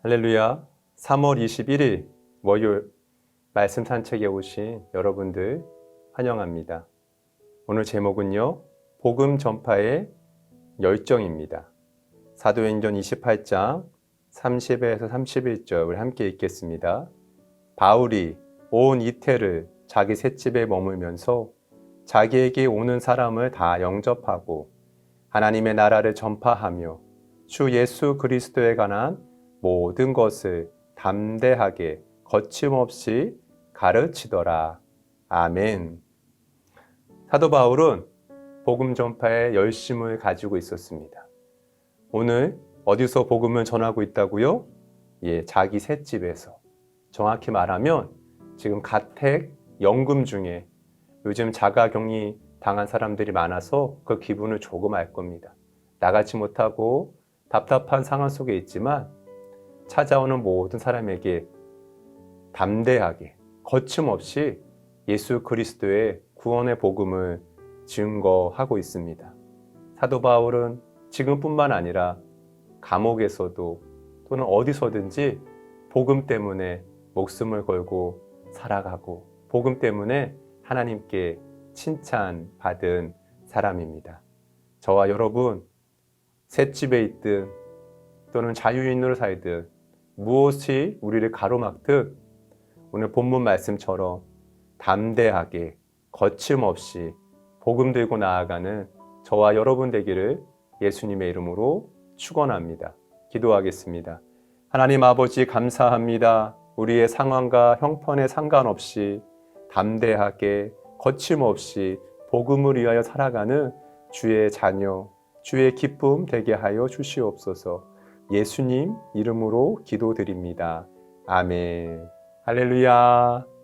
할렐루야. 3월 21일 월요일 말씀 산책에 오신 여러분들 환영합니다. 오늘 제목은요. 복음 전파의 열정입니다. 사도행전 28장 30에서 31절을 함께 읽겠습니다. 바울이 온 이태를 자기 셋집에 머물면서 자기에게 오는 사람을 다 영접하고 하나님의 나라를 전파하며 주 예수 그리스도에 관한 모든 것을 담대하게 거침없이 가르치더라. 아멘. 사도 바울은 복음 전파에 열심을 가지고 있었습니다. 오늘 어디서 복음을 전하고 있다고요? 예, 자기 셋집에서. 정확히 말하면 지금 가택 연금 중에 요즘 자가격리 당한 사람들이 많아서 그 기분을 조금 알 겁니다. 나가지 못하고 답답한 상황 속에 있지만 찾아오는 모든 사람에게 담대하게 거침없이 예수 그리스도의 구원의 복음을 증거하고 있습니다. 사도 바울은 지금뿐만 아니라 감옥에서도 또는 어디서든지 복음 때문에 목숨을 걸고 살아가고 복음 때문에 하나님께 칭찬받은 사람입니다. 저와 여러분 셋집에 있든 또는 자유인으로 살든 무엇이 우리를 가로막듯 오늘 본문 말씀처럼 담대하게 거침없이 복음 들고 나아가는 저와 여러분 되기를 예수님의 이름으로 축원합니다. 기도하겠습니다. 하나님 아버지 감사합니다. 우리의 상황과 형편에 상관없이 담대하게 거침없이 복음을 위하여 살아가는 주의 자녀, 주의 기쁨 되게 하여 주시옵소서. 예수님 이름으로 기도드립니다. 아멘. 할렐루야.